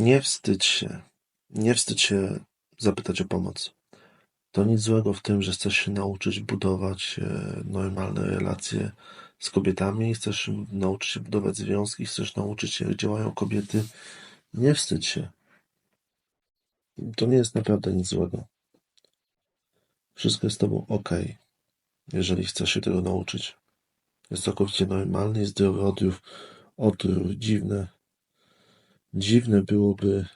Nie wstydź się. Nie wstydź się zapytać o pomoc. To nic złego w tym, że chcesz się nauczyć budować e, normalne relacje z kobietami, chcesz nauczyć się budować związki, chcesz nauczyć się, jak działają kobiety. Nie wstydź się. To nie jest naprawdę nic złego. Wszystko jest z tobą ok, jeżeli chcesz się tego nauczyć. Jest całkowicie normalny i zdrowy odruch, odruch dziwne. Dziwne byłoby,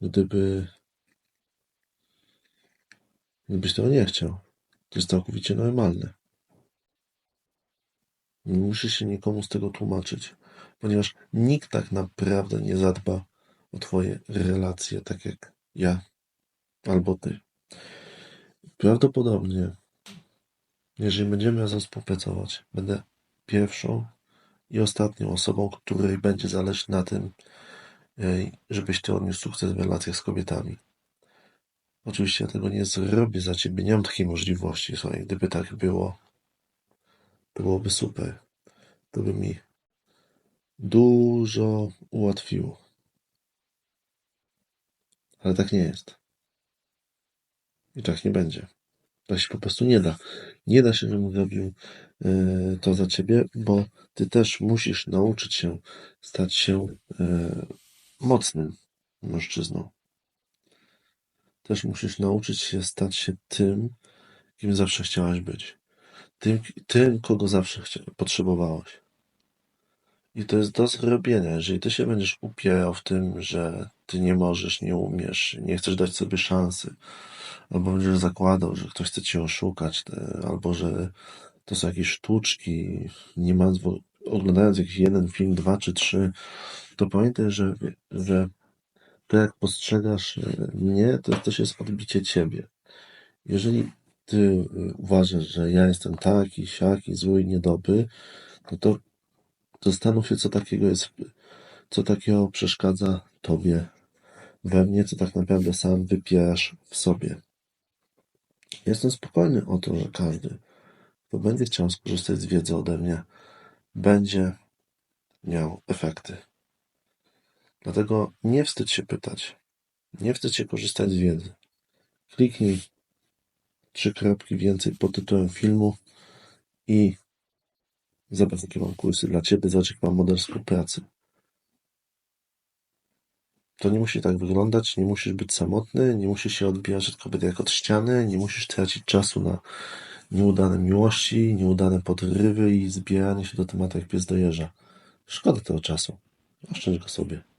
gdyby gdybyś tego nie chciał. To jest całkowicie normalne. Nie musisz się nikomu z tego tłumaczyć, ponieważ nikt tak naprawdę nie zadba o twoje relacje, tak jak ja albo ty. Prawdopodobnie, jeżeli będziemy razem współpracować, będę pierwszą i ostatnią osobą, której będzie zależeć na tym, żebyś ty odniósł sukces w relacjach z kobietami. Oczywiście ja tego nie zrobię za ciebie, nie mam takiej możliwości, słuchaj, gdyby tak było, to byłoby super. To by mi dużo ułatwiło. Ale tak nie jest. I tak nie będzie. Tak się po prostu nie da. Nie da się, żebym zrobił e, to za ciebie, bo ty też musisz nauczyć się stać się e, mocnym mężczyzną. Też musisz nauczyć się stać się tym, kim zawsze chciałaś być. Tym, tym kogo zawsze potrzebowałaś. I to jest do zrobienia. Jeżeli ty się będziesz upierał w tym, że ty nie możesz, nie umiesz, nie chcesz dać sobie szansy, albo będziesz zakładał, że ktoś chce cię oszukać, albo że to są jakieś sztuczki, nie ma, oglądając jakiś jeden film, dwa czy trzy, to pamiętaj, że, że to jak postrzegasz e, mnie, to też jest odbicie ciebie. Jeżeli ty e, uważasz, że ja jestem taki, siaki, zły i niedobry, no to zastanów się, co takiego jest, co takiego przeszkadza tobie we mnie, co tak naprawdę sam wypierasz w sobie. Jestem spokojny o to, że każdy, kto będzie chciał skorzystać z wiedzy ode mnie, będzie miał efekty. Dlatego nie wstydź się pytać. Nie wstydź się korzystać z wiedzy. Kliknij trzy kropki więcej pod tytułem filmu i zobacz, jakie mam kursy dla Ciebie, zobacz, jaki mam model współpracy. To nie musi tak wyglądać, nie musisz być samotny, nie musisz się odbijać od kobiety jak od ściany, nie musisz tracić czasu na nieudane miłości, nieudane podrywy i zbieranie się do tematu jak pies do jeża. Szkoda tego czasu. Oszczędź go sobie.